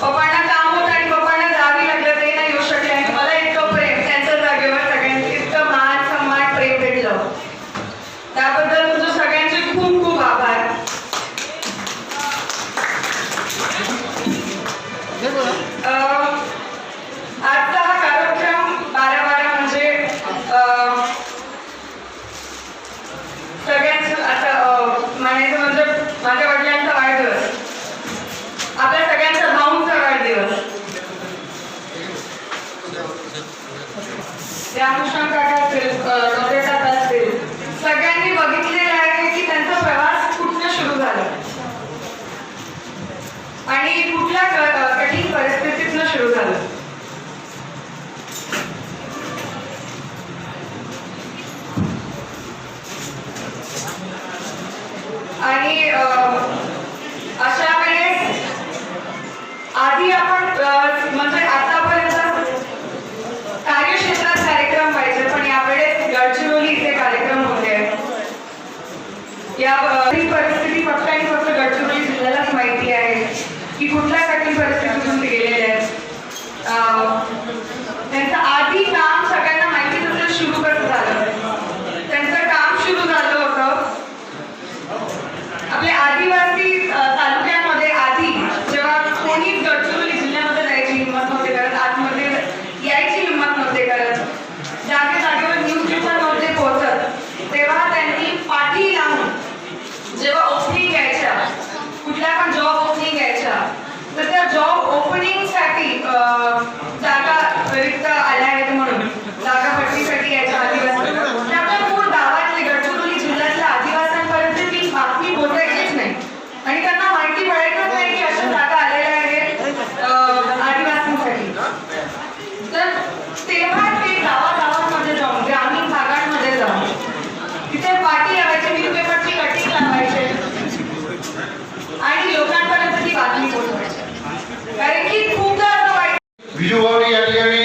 पप्पा रामकृष्ण काका असतील डॉक्टर टाटा असतील सगळ्यांनी बघितलेलं आहे की त्यांचा प्रवास कुठनं सुरू झाला? आणि कुठल्या कठीण परिस्थितीतनं सुरू झालं? आणि अशा have uh, 3% 3% जिला का जॉब ओपनिंग आहे तर त्या जॉब ओपनिंगसाठी जागा रिक्त आल्या आणि लोकांपर्यंत ती बातमी पोहोचवायची कारण की खूपदा असं वाटतं